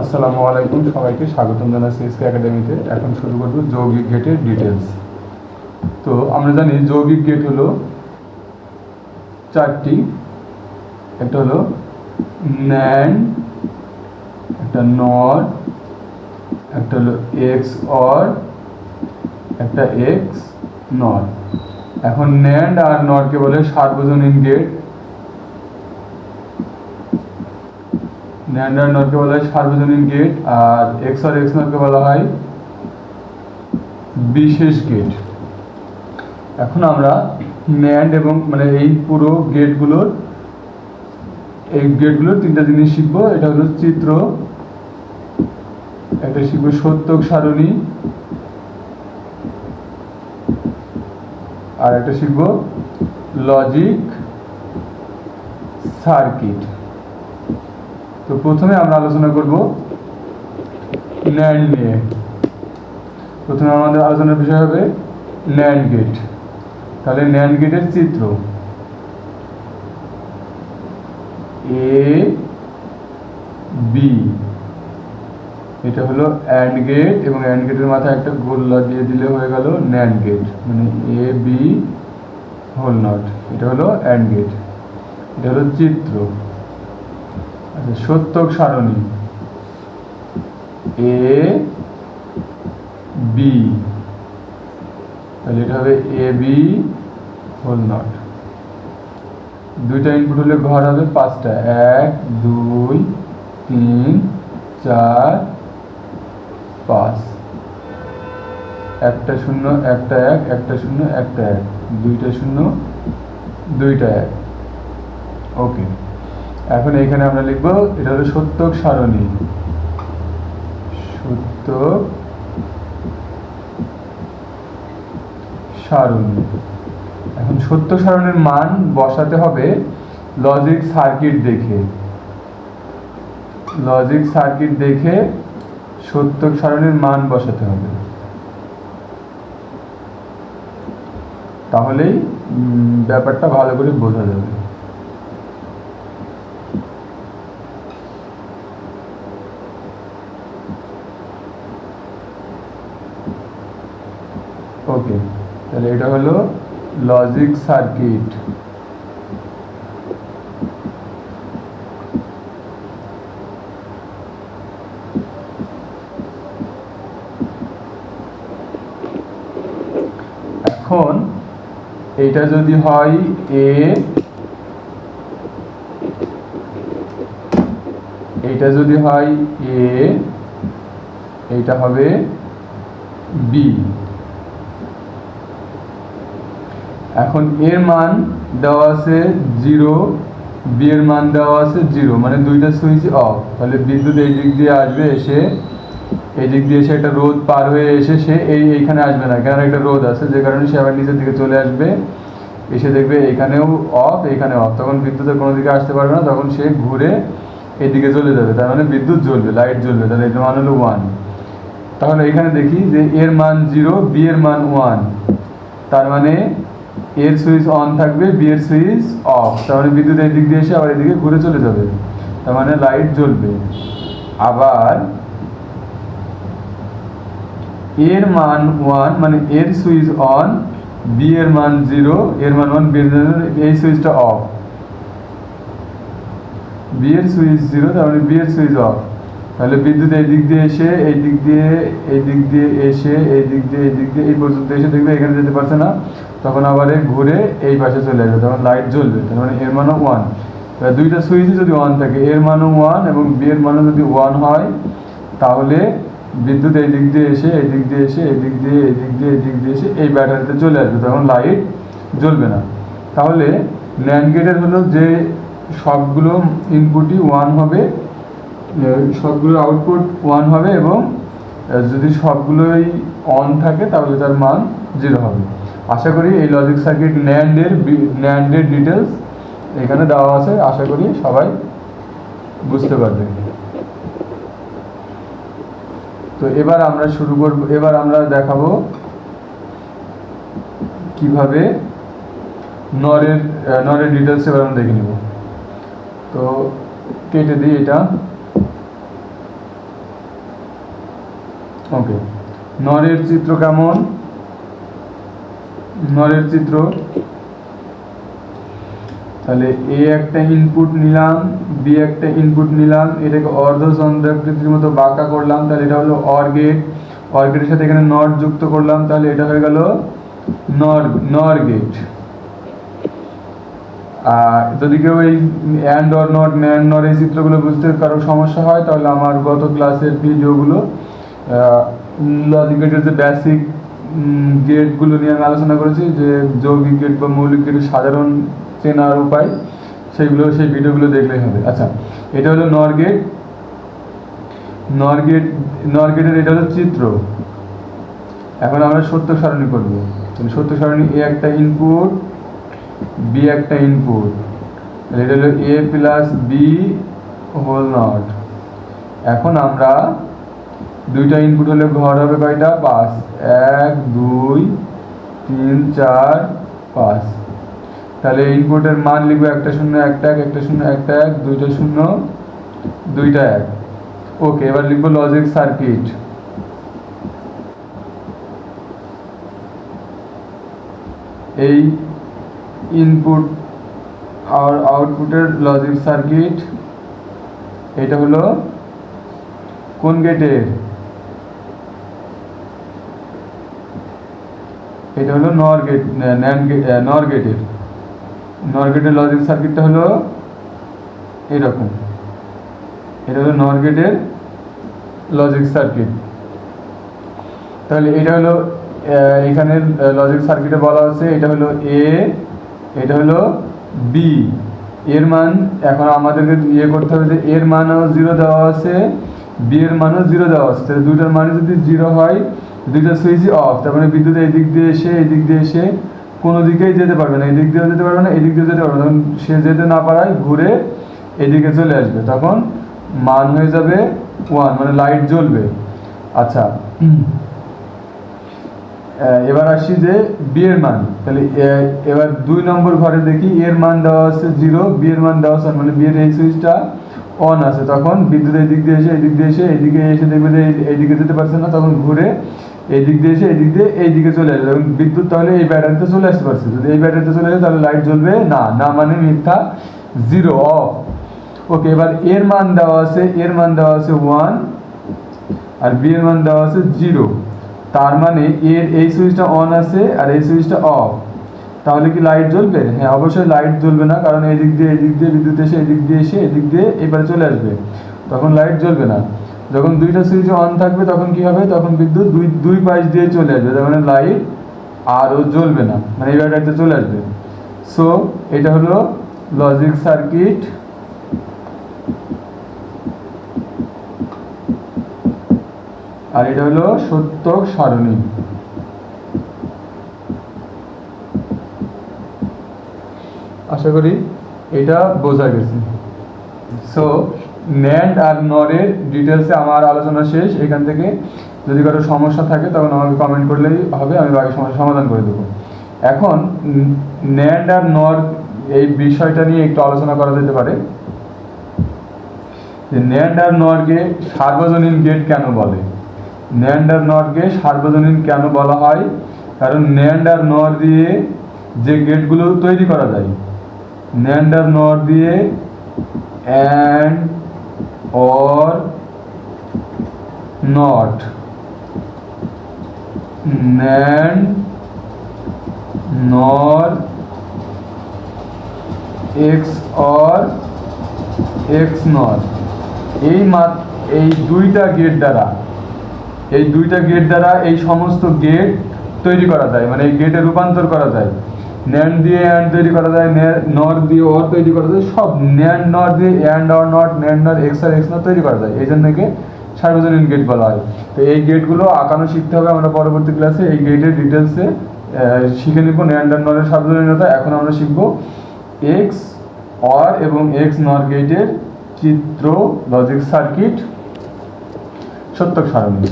আসসালামু আলাইকুম, সবাইকে স্বাগতম জানাচ্ছি এসকে একাডেমিতে। এখন শুরু করব যৌগিক গেটের ডিটেলস তো আমরা জানি যৌগিক গেট হলো চারটি। একটা হলো ন্যান্ড একটা নর একটা হলো এক্স অর, একটা এক্স নর এখন ন্যান্ড আর নরকে বলে সার্বজনীন গেট। ন্যান্ড আর নরকে বলা হয় সার্বজনীন গেট আর এক্স আর এক্স নরকে বলা হয় বিশেষ গেট এখন আমরা ন্যান্ড এবং মানে এই পুরো গেটগুলোর এই গেটগুলোর তিনটা জিনিস শিখব। এটা হলো চিত্র একটা শিখব সত্যক সারণী, আর একটা শিখব লজিক সার্কিট তো প্রথমে আমরা আলোচনা করব ন্যান্ড নিয়ে। প্রথমে আমাদের আলোচনার বিষয় হবে ন্যান্ড গেট। তাহলে ন্যান্ড গেটের চিত্র। A, B. এটা হলো অ্যান্ড গেট এবং অ্যান্ড গেটের মাথায় একটা গোল্লা দিয়ে দিলে হয়ে গেল ন্যান্ড গেট। মানে এ, বি, হোল নট। এটা হলো অ্যান্ড গেট। এটা হলো চিত্র। সত্যক সারণী। এ বি তাহলে এটা হবে এ বি হোল নট দুইটা ইনপুট হলে ঘর হবে পাঁচটা। এক, দুই, তিন, চার, পাঁচ। একটা শূন্য, একটা এক, একটা শূন্য, একটা এক। দুইটা শূন্য, দুইটা এক। ওকে এখন এখানে আমরা লিখব, এটা হলো সত্যক সারণী। সত্যক সারণী। এখন সত্য সারণীর মান বসাতে হবে লজিক সার্কিট দেখে। লজিক সার্কিট দেখে সত্য সারণীর মান বসাতে হবে। তাহলেই ব্যাপারটা ভালো করে বোঝা যাবে। ওকে তাহলে এটা হলো লজিক সার্কিট এখন এটা যদি হয় এ এটা যদি হয় এ এইটা হবে বি এখন এর মান দেওয়া আছে জিরো বি এর মান দেওয়া আছে জিরো মানে দুইটা সুইচ অফ। তাহলে বিদ্যুৎ এই দিক দিয়ে আসবে এসে, এই দিক দিয়ে এসে একটা রোদ পার হয়ে এসে সে এই এইখানে আসবে না কেন একটা রোদ আছে, যে কারণে সে আবার নিচের দিকে চলে আসবে। এসে দেখবে এখানেও অফ এখানে অফ। তখন বিদ্যুতের কোনো দিকে আসতে পারবে না, তখন সে ঘুরে এদিকে চলে যাবে। তার মানে বিদ্যুৎ জ্বলবে, লাইট জ্বলবে, তাহলে এটার মান হলো ওয়ান তাহলে এখানে দেখি যে এর মান জিরো বি এর মান ওয়ান তার মানে এর সুইচ অন থাকবে বি এর সুইচ অফ। মানে বিদ্যুৎ এই দিক দিয়ে এসে আবার এদিকে ঘুরে চলে যাবে। তার মানে লাইট জ্বলবে। আবার এর মান ওয়ান মানে এর সুইচ অন বি এর মান জিরো এর মান ওয়ান বি এর এই সুইচটা অফ। বি এর সুইচ জিরো তার মানে বি এর সুইচ অফ। তাহলে বিদ্যুৎ এই দিক দিয়ে এসে, এই দিক দিয়ে, এই দিক দিয়ে এসে, এই দিক দিয়ে, এই দিক দিয়ে, এই পর্যন্ত এসে দেখবে এখানে যেতে পারছে না। তখন আবার ঘুরে এই পাশে চলে আসবে, তখন লাইট জ্বলবে, তার মানে এর মানও ওয়ান দুইটা সুইচই যদি ওয়ান থাকে, এর মানও ওয়ান এবং বি এর মানও যদি ওয়ান হয়, তাহলে বিদ্যুৎ এই দিক দিয়ে এসে, এই দিক দিয়ে এসে, এই দিক দিয়ে, এই দিক দিয়ে, এই দিক দিয়ে এসে এই ব্যাটারিতে চলে আসবে, তখন লাইট জ্বলবে না। তাহলে ন্যান্ড গেটের হলো যে সবগুলো ইনপুটই ওয়ান হবে সবগুলো আউটপুট ওয়ান হবে এবং যদি সবগুলোই অন থাকে, তাহলে তার মান জিরো হবে। আশা করি এই লজিক সার্কিট ন্যান্ডের ন্যান্ডের ডিটেলস এখানে দেওয়া আছে। আশা করি সবাই বুঝতে পারবে। তো এবার আমরা শুরু করব, এবার আমরা দেখাবো কীভাবে নরের নরের ডিটেলস এবার আমরা দেখে নিব। তো কেটে দিই এটা। ওকে নরের চিত্র কেমন? নরের চিত্র। তাহলে এ একটা ইনপুট নিলাম, বি একটা ইনপুট নিলাম, এটাকে অর্ধ চন্দ্রাকৃতির মতো বাঁকা করলাম, তাহলে এটা হলো অর গেট অর গেটের সাথে এখানে নট যুক্ত করলাম, তাহলে এটা হয়ে গেল নর নর গেট আর যদি কেউ এই অ্যান্ড অর নট ন্যান্ড নর এই চিত্রগুলো বুঝতে কারও সমস্যা হয়, তাহলে আমার গত ক্লাসের ভিডিওগুলো লজিক গেটের যে বেসিক গেটগুলো নিয়ে আমি আলোচনা করেছি যে যৌগিক গেট বা মৌলিক গেটের সাধারণ চেনার উপায়, সেইগুলো, সেই ভিডিওগুলো দেখলেই হবে। আচ্ছা এটা হলো নর গেট নর গেট নর গেটের এটা হলো চিত্র। এখন আমরা সত্য সারণী করব। সত্য সারণী এ একটা ইনপুট বি একটা ইনপুট এটা হলো A plus B whole not এখন আমরা দুইটা ইনপুট হলে ঘর হবে কয়টা? পাঁচ। এক, দুই, তিন, চার, পাঁচ। তাহলে ইনপুটের মান লিখব একটা শূন্য, একটা এক, একটা শূন্য, একটা এক, দুইটা শূন্য, দুইটা এক। ওকে এবার লিখব লজিক সার্কিট এই ইনপুট আর আউটপুটের লজিক সার্কিট এটা হলো কোন গেটের এটা হলো নর গেট ন্যান নর গেটের নর গেটের লজিক সার্কিটটা হলো এরকম। এটা হলো নর গেটের লজিক সার্কিট তাহলে এটা হলো এখানে লজিক সার্কিটে বলা আছে এটা হলো এ এটা হলো বি এর মান এখন আমাদেরকে ইয়ে করতে হবে যে এর মানও জিরো দেওয়া আছে বি এর মানও জিরো দেওয়া আছে। তাহলে দুইটার মানে যদি জিরো হয় দুইটা সুইচই অফ তার মানে বিদ্যুৎ এই দিক দিয়ে এসে এই দিক দিয়ে এসে কোনো দিকেই যেতে পারবে না। এই দিক দিয়েও যেতে পারবে না এই দিক দিয়েও যেতে পারবে না। সে যেতে না পারায় ঘুরে এদিকে চলে আসবে। তখন মান হয়ে যাবে ওয়ান মানে লাইট জ্বলবে। আচ্ছা এবার আসি যে বি এর মান। তাহলে এবার দুই নম্বর ঘরে দেখি এর মান দেওয়া আছে জিরো বি এর মান দেওয়া আছে মানে বি এর এই সুইচটা অন আছে। তখন বিদ্যুৎ এই দিক দিয়ে এসে এই দিক দিয়ে এসে এইদিকে এসে দেখবে যে এইদিকে যেতে পারছে না। তখন ঘুরে এই দিক দিয়ে এসে এই দিক দিয়ে এই দিকে চলে আসবে। বিদ্যুৎ তাহলে এই ব্যাটারিতে চলে আসতে পারছে। যদি এই ব্যাটারিতে চলে আসে, তাহলে লাইট জ্বলবে? না না মানে মিথ্যা। জিরো অফ ওকে এবার এর মান দেওয়া আছে, এর মান দেওয়া আছে ওয়ান আর বি এর মান দেওয়া আছে জিরো তার মানে এর এই সুইচটা অন আছে, আর এই সুইচটা অফ তাহলে কি লাইট জ্বলবে? হ্যাঁ অবশ্যই লাইট জ্বলবে না, কারণ এই দিক দিয়ে এই দিয়ে বিদ্যুৎ এসে এই দিক দিয়ে এসে এই দিক দিয়ে এবারে চলে আসবে। তখন লাইট জ্বলবে না। যখন দুইটা সুইচ অন থাকবে, তখন কি হবে? তখন বিদ্যুৎ দুই দুই পাশ দিয়ে চলে আসবে। তার মানে লাইট আরও জ্বলবে না। মানে এই ব্যাটারিতে চলে আসবে। সো এটা হলো লজিক সার্কিট আর এটা হলো সত্যক সারণী। আশা করি এটা বোঝা গেছে। সো ন্যান্ড আর নরের ডিটেলসে আমার আলোচনা শেষ। এখান থেকে যদি কারও সমস্যা থাকে, তখন আমাকে কমেন্ট করলেই হবে, আমি বাকি সমস্যা সমাধান করে দেবো। এখন ন্যান্ড আর নর এই বিষয়টা নিয়ে একটু আলোচনা করা যেতে পারে। যে ন্যান্ড আর নরকে সার্বজনীন গেট কেন বলে? ন্যান্ড আর নরকে সার্বজনীন কেন বলা হয়? কারণ ন্যান্ড আর নর দিয়ে যে গেটগুলো তৈরি করা যায় ন্যান্ড আর নর দিয়ে AND OR NOT NAND NOR XOR XNOR এই মাত, এই দুইটা গেট দ্বারা, এই দুইটা গেট দ্বারা এই সমস্ত গেট তৈরি করা যায় মানে এই গেটে রূপান্তর করা যায়। ন্যান্ড দিয়ে অ্যান্ড তৈরি করা যায় নর দিয়ে অর তৈরি করা যায়, সব ন্যান্ড নর দিয়ে AND OR NOT NAND NOR XOR X তৈরি করা যায়। এই জন্য একে সার্বজনীন গেট বলা হয়। তো এই গেটগুলো আঁকানো শিখতে হবে আমরা পরবর্তী ক্লাসে এই গেটের ডিটেলসে শিখে নিব ন্যান্ড আর নরের সার্বজনীনতা। এখন আমরা শিখব এক্স অর এবং এক্স নর গেটের চিত্র লজিক সার্কিট সত্যক সারণী।